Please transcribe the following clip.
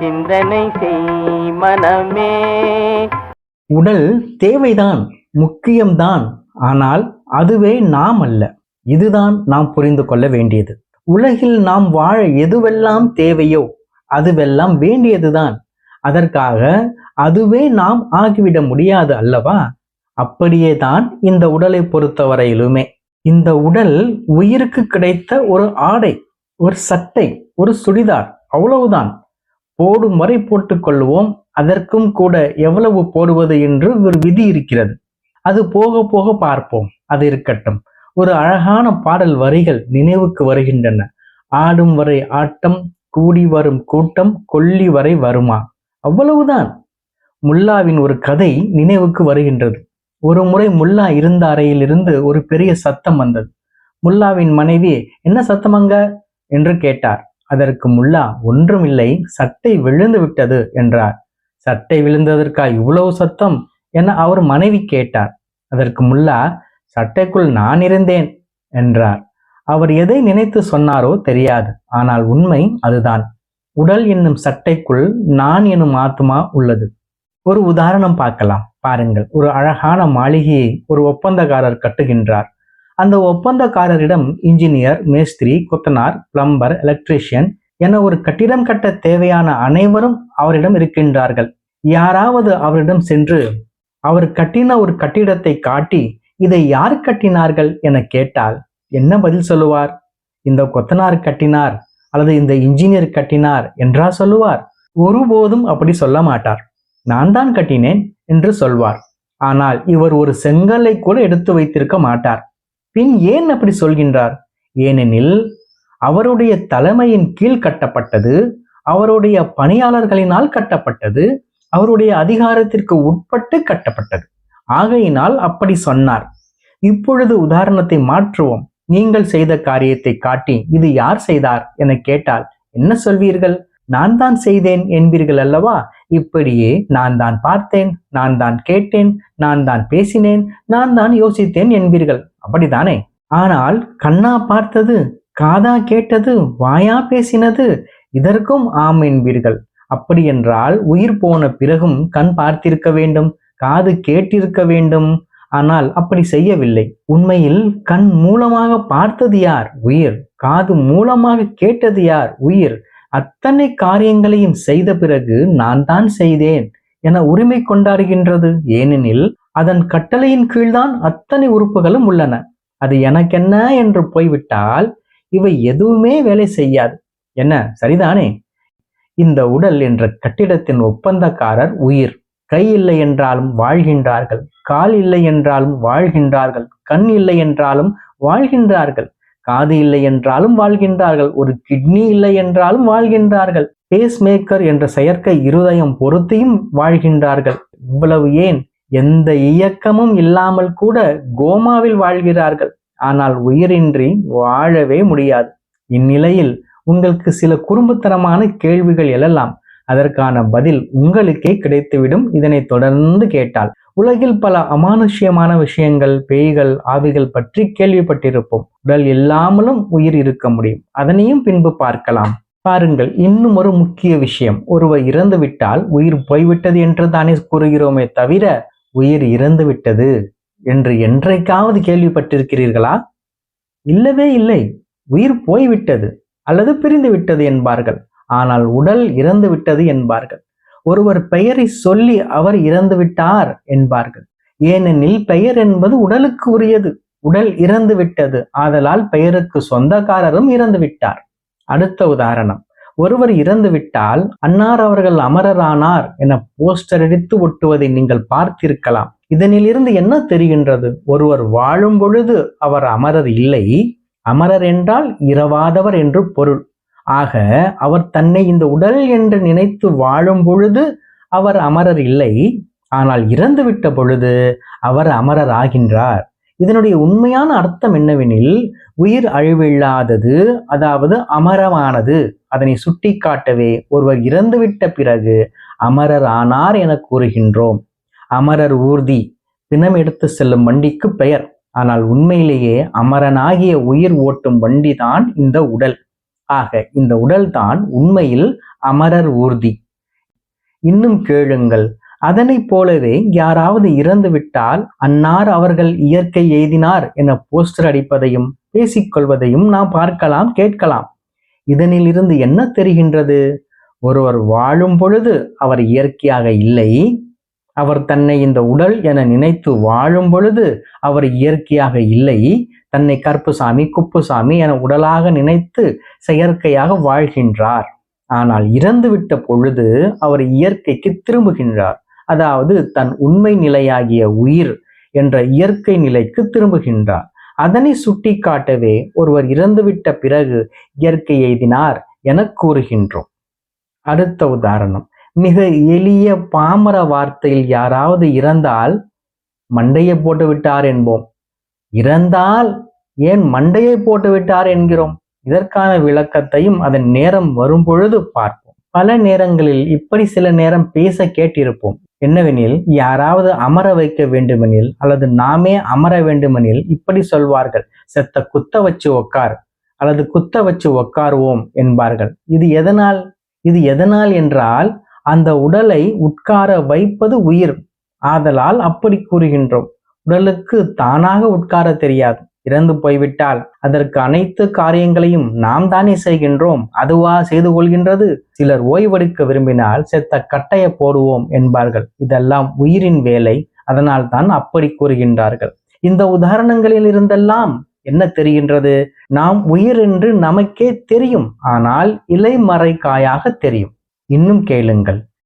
சிந்தனை செய் மனமே. உடல் தேவைதான் முக்கியம்தான் ஆனால் அதுவே நாம் அல்ல இதுதான் நாம் புரிந்து கொள்ள வேண்டியது. உலகில் நாம் வாழ எதுவெல்லாம் தேவையோ அதுவெல்லாம் வேண்டியதுதான். அதற்காக அதுவே நாம் ஆகிவிட முடியாது அல்லவா? அப்படியே தான் இந்த உடலை பொறுத்தவரையிலுமே. இந்த உடல் உயிருக்கு கிடைத்த ஒரு ஆடை ஒரு சட்டை ஒரு சுடிதார் அவ்வளவுதான். போடும் வரை போட்டுக்கொள்வோம் அதற்கும் கூட எவ்வளவு போடுவது என்று ஒரு விதி இருக்கிறது. அது போக போக பார்ப்போம். அது இருக்கட்டும். ஒரு அழகான பாடல் வரிகள் நினைவுக்கு வருகின்றன. ஆடும் வரை ஆட்டம் கூடி வரும் கூட்டம் கொல்லி வரை வருமா? அவ்வளவுதான். முல்லாவின் ஒரு கதை நினைவுக்கு வருகின்றது. ஒரு முறை முல்லா இருந்த அறையிலிருந்து ஒரு பெரிய சத்தம் வந்தது. முல்லாவின் மனைவி என்ன சத்தமங்க என்று கேட்டார். அதற்கு முல்லா ஒன்றுமில்லை சட்டை விழுந்து விட்டது என்றார். சட்டை விழுந்ததற்கா இவ்வளவு சத்தம் என அவர் மனைவி கேட்டார். அதற்கு முல்லா சட்டைக்குள் நான் இருந்தேன் என்றார். அவர் எதை நினைத்து சொன்னாரோ தெரியாது ஆனால் உண்மை அதுதான். உடல் என்னும் சட்டைக்குள் நான் எனும் ஆத்மா உள்ளது. ஒரு உதாரணம் பார்க்கலாம். பாருங்கள் ஒரு அழகான மாளிகையை ஒரு ஒப்பந்தக்காரர் கட்டுகின்றார். அந்த ஒப்பந்தக்காரரிடம் இன்ஜினியர் மேஸ்திரி கொத்தனார் பிளம்பர் எலக்ட்ரீஷியன் என ஒரு கட்டிடம் கட்ட தேவையான அனைவரும் அவரிடம் இருக்கின்றார்கள். யாராவது அவரிடம் சென்று அவர் கட்டின ஒரு கட்டிடத்தை காட்டி இதை யார் கட்டினார்கள் என கேட்டால் என்ன பதில் சொல்லுவார்? இந்த கொத்தனார் கட்டினார் அல்லது இந்த இன்ஜினியர் கட்டினார் என்றா சொல்லுவார்? ஒருபோதும் அப்படி சொல்ல மாட்டார். நான் தான் கட்டினேன் என்று சொல்வார். ஆனால் இவர் ஒரு செங்கல்லை கூட எடுத்து வைத்திருக்க மாட்டார். பின் ஏன் அப்படி சொல்கின்றார்? ஏனெனில் அவருடைய தலைமையின் கீழ் கட்டப்பட்டது அவருடைய பணியாளர்களினால் கட்டப்பட்டது அவருடைய அதிகாரத்திற்கு உட்பட்டு கட்டப்பட்டது. ஆகையினால் அப்படி சொன்னார். இப்பொழுது உதாரணத்தை மாற்றுவோம். நீங்கள் செய்த காரியத்தை காட்டி இது யார் செய்தார்? என கேட்டால் என்ன சொல்வீர்கள்? நான் தான் செய்தேன் என்பீர்கள் அல்லவா? இப்படியே நான் தான் பார்த்தேன் நான் தான் கேட்டேன் நான் தான் பேசினேன் நான் தான் யோசித்தேன் என்பீர்கள். அப்படித்தானே? ஆனால் கண்ணா பார்த்தது காதா கேட்டது வாயா பேசினது இதற்கும் ஆம் என்பீர்கள் அப்படி என்றால் உயிர் போன பிறகும் கண் பார்த்திருக்க வேண்டும் காது கேட்டிருக்க வேண்டும். ஆனால் அப்படி செய்யவில்லை. உண்மையில் கண் மூலமாக பார்த்தது யார்? உயிர். காது மூலமாக கேட்டது யார்? உயிர். அத்தனை காரியங்களையும் செய்த பிறகு நான் தான் செய்தேன் என உரிமை கொண்டாடுகின்றது. ஏனெனில் அதன் கட்டளையின் கீழ்தான் அத்தனை உறுப்புகளும் உள்ளன. அது எனக்கென்ன என்று போய்விட்டால் இவை எதுவுமே வேலை செய்யாது. என்ன? சரிதானே? இந்த உடல் என்ற கட்டிடத்தின் ஒப்பந்தக்காரர் உயிர். கை இல்லை என்றாலும் வாழ்கின்றார்கள். கால் இல்லை என்றாலும் வாழ்கின்றார்கள். கண் இல்லை என்றாலும் வாழ்கின்றார்கள். காது இல்லை என்றாலும் வாழ்கின்றார்கள். ஒரு கிட்னி இல்லை என்றாலும் வாழ்கின்றார்கள். பேஸ் மேக்கர் என்ற செயற்கை இருதயம் பொருத்தியும் வாழ்கின்றார்கள். இவ்வளவு ஏன்? எந்த இயக்கமும் இல்லாமல் கூட கோமாவில் வாழ்கிறார்கள். ஆனால் உயிரின்றி வாழவே முடியாது. இந்நிலையில் உங்களுக்கு சில குறும்புத்தனமான கேள்விகள் எழலாம். அதற்கான பதில் உங்களுக்கே கிடைத்துவிடும். இதனை தொடர்ந்து கேட்டால் உலகில் பல அமானுஷ்யமான விஷயங்கள் பேய்கள் ஆவிகள் பற்றி கேள்விப்பட்டிருப்போம். உடல் இல்லாமலும் உயிர் இருக்க முடியும். அதனையும் பின்பு பார்க்கலாம். பாருங்கள் இன்னும் ஒரு முக்கிய விஷயம். ஒருவர் இறந்து விட்டால் உயிர் போய்விட்டது என்று தானே கூறுகிறோமே தவிர உயிர் இறந்து விட்டது என்று என்றைக்காவது கேள்விப்பட்டிருக்கிறீர்களா? இல்லவே இல்லை. உயிர் போய்விட்டது அல்லது பிரிந்து விட்டது என்பார்கள். ஆனால் உடல் இறந்து விட்டது என்பார்கள். ஒருவர் பெயரை சொல்லி அவர் இறந்து விட்டார் என்பார்கள். ஏனெனில் பெயர் என்பது உடலுக்கு உரியது. உடல் இறந்து விட்டது. ஆதலால் பெயருக்கு சொந்தக்காரரும் இறந்து விட்டார். அடுத்த உதாரணம். ஒருவர் இறந்து விட்டால் அன்னார் அவர்கள் அமரரானார் என போஸ்டர் அடித்து ஒட்டுவதை நீங்கள் பார்த்திருக்கலாம். இதனிலிருந்து என்ன தெரிகின்றது? ஒருவர் வாழும் பொழுது அவர் அமரர் இல்லை. அமரர் என்றால் இரவாதவர் என்று பொருள். ஆக அவர் தன்னை இந்த உடல் என்று நினைத்து வாழும் பொழுது அவர் அமரர் இல்லை. ஆனால் இறந்துவிட்ட பொழுது அவர் அமரர் ஆகின்றார் இதனுடைய உண்மையான அர்த்தம் என்னவெனில் உயிர் அழிவில்லாதது அதாவது அமரமானது. அதனை சுட்டிக்காட்டவே ஒருவர் இறந்துவிட்ட பிறகு அமரர் ஆனார் என கூறுகின்றோம். அமரர் ஊர்தி தினம் எடுத்து செல்லும் வண்டிக்கு பெயர். ஆனால் உண்மையிலேயே அமரனாகிய உயிர் ஓட்டும் வண்டிதான் இந்த உடல். ஆக இந்த உடல்தான் உண்மையில் அமரர் ஊர்தி. இன்னும் கேளுங்கள். அதனைப் போலவே யாராவது இறந்து விட்டால் அன்னார் அவர்கள் இயற்கை எய்தினார் என போஸ்டர் அடிப்பதையும் பேசிக்கொள்வதையும் நாம் பார்க்கலாம் கேட்கலாம். இதனிலிருந்து என்ன தெரிகின்றது? ஒருவர் வாழும் பொழுது அவர் இயற்கையாக இல்லை. அவர் தன்னை இந்த உடல் என நினைத்து வாழும் பொழுது அவர் இயற்கையாக இல்லை. தன்னை கருப்புசாமி குப்புசாமி என உடலாக நினைத்து செயற்கையாக வாழ்கின்றார். ஆனால் இறந்துவிட்ட பொழுது அவர் இயற்கைக்கு திரும்புகின்றார். அதாவது தன் உண்மை நிலையாகிய உயிர் என்ற இயற்கை நிலைக்கு திரும்புகின்றார் அதனை சுட்டிக்காட்டவே ஒருவர் இறந்துவிட்ட பிறகு இயற்கை எய்தினார் என கூறுகின்றோம். அடுத்த உதாரணம். மிக எளிய பாமர வார்த்தையில் யாராவது இறந்தால் மண்டையை போட்டு விட்டார் என்போம். இறந்தால் ஏன் மண்டையை போட்டு விட்டார் என்கிறோம். இதற்கான விளக்கத்தையும் அதன் நேரம் வரும்பொழுது பார்ப்போம். பல நேரங்களில் இப்படி சில நேரம் பேச கேட்டிருப்போம். என்னவெனில் யாராவது அமர வைக்க வேண்டுமெனில் அல்லது நாமே அமர வேண்டுமெனில் இப்படி சொல்வார்கள். செத்த குத்த வச்சு உக்கார் அல்லது குத்த வச்சு உக்காருவோம் என்பார்கள். இது எதனால்? இது எதனால் என்றால் அந்த உடலை உட்கார வைப்பது உயிர். ஆதலால் அப்படி கூறுகின்றோம். உடலுக்கு தானாக உட்கார தெரியாது. இறந்து போய்விட்டால் அதற்கு அனைத்து காரியங்களையும் நாம் தானே செய்கின்றோம். அதுவா செய்து கொள்கின்றது? சிலர் ஓய்வெடுக்க விரும்பினால் செத்த கட்டைய போடுவோம் என்பார்கள். இதெல்லாம் உயிரின் வேலை. அதனால் தான் அப்படி கூறுகின்றார்கள். இந்த உதாரணங்களில் இருந்தெல்லாம் என்ன தெரிகின்றது? நாம் உயிர் என்று நமக்கே தெரியும். ஆனால் இலைமறைக்காயாக தெரியும். இன்னும் கேளுங்கள்.